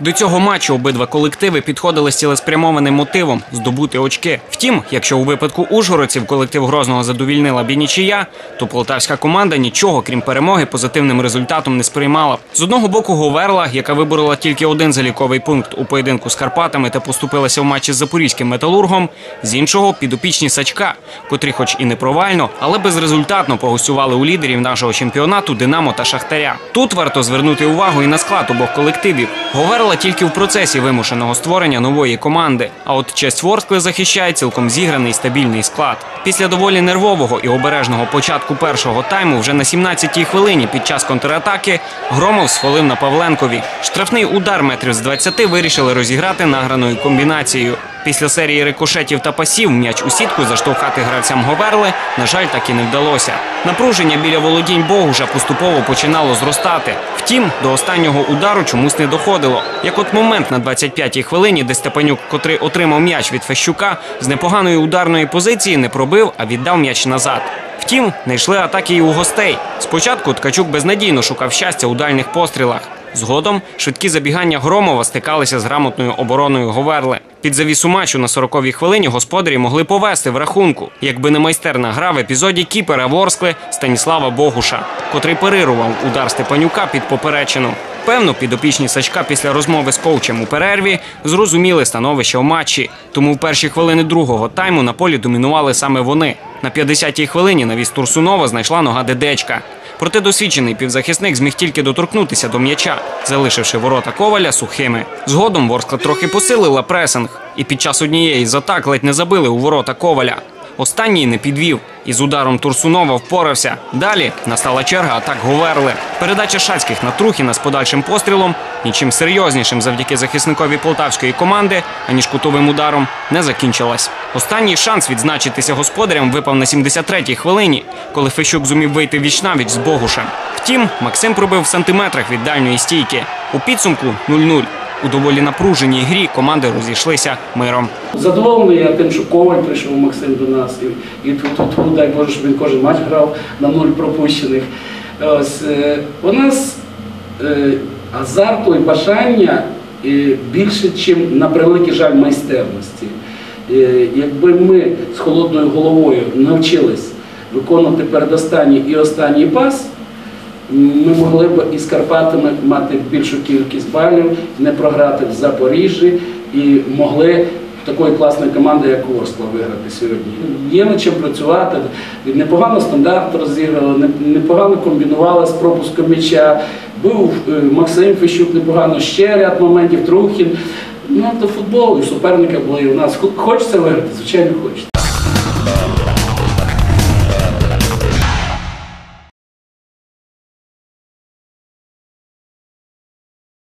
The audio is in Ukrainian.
До цього матчу обидва колективи підходили з цілеспрямованим мотивом здобути очки. Втім, якщо у випадку ужгородців колектив Грозного задовільнила б і нічия, то полтавська команда нічого, крім перемоги, позитивним результатом не сприймала. З одного боку Говерла, яка виборола тільки один заліковий пункт у поєдинку з Карпатами та поступилася в матчі з запорізьким металургом. З іншого підопічні Сачка, котрі, хоч і не провально, але безрезультатно погостювали у лідерів нашого чемпіонату Динамо та Шахтаря. Тут варто звернути увагу і на склад обох колективів. Говерла тільки в процесі вимушеного створення нової команди. А от честь Ворскли захищає цілком зіграний стабільний склад. Після доволі нервового і обережного початку першого тайму, вже на 17-й хвилині під час контратаки Громов схвалив на Павленкові. Штрафний удар метрів з 20 вирішили розіграти награною комбінацією. Після серії рикошетів та пасів м'яч у сітку заштовхати гравцям Говерли, на жаль, так і не вдалося. Напруження біля володінь Богужа поступово починало зростати. Втім, до останнього удару чомусь не доходило. Як от момент на 25-й хвилині, де Степанюк, котрий отримав м'яч від Фещука, з непоганої ударної позиції не пробив, а віддав м'яч назад. Втім, не йшли атаки і у гостей. Спочатку Ткачук безнадійно шукав щастя у дальніх пострілах. Згодом швидкі забігання Громова стикалися з грамотною обороною Говерли. Під завісу матчу на 40-й хвилині господарі могли повести в рахунку, якби не майстерна гра в епізоді кіпера Ворскли Станіслава Богуша, котрий парирував удар Степанюка під поперечину. Певно, підопічні Сачка після розмови з коучем у перерві зрозуміли становище в матчі. Тому в перші хвилини другого тайму на полі домінували саме вони. На 50-й хвилині навіс Турсунова знайшла нога Дедечка. Проте досвідчений півзахисник зміг тільки доторкнутися до м'яча, залишивши ворота коваля сухими. Згодом Ворскла трохи посилила пресинг, і під час однієї з атак ледь не забили у ворота коваля. Останній не підвів і з ударом Турсунова впорався. Далі настала черга атак Говерли. Передача шацьких на Трухіна з подальшим пострілом нічим серйознішим завдяки захисникові полтавської команди, аніж кутовим ударом, не закінчилась. Останній шанс відзначитися господарям випав на 73-й хвилині, коли Фещук зумів вийти вічнавіч з Богушем. Втім, Максим пробив в сантиметрах від дальньої стійки. У підсумку 0-0. У доволі напруженій грі команди розійшлися миром. Задоволений я тим, що Коваль прийшов Максим до нас, і, тут, тут, тут, дай Боже, щоб він кожен матч грав на нуль пропущених. Ось, е, у нас е, азарту і бажання більше, ніж на превеликий жаль майстерності. Е, якби ми з холодною головою навчились виконувати передостанній і останній пас, ми могли б із Карпатами мати більшу кількість балів, не програти в Запоріжжі і могли такої класної команди, як Ворскла, виграти сьогодні. Є над чим працювати. Непогано стандарт розіграли, непогано комбінували з пропуском м'яча. Був е, Максим Фещук непогано, ще ряд моментів, Трухін. Ну, то футбол, і суперника були у нас. Хочеться виграти, звичайно, хочеться.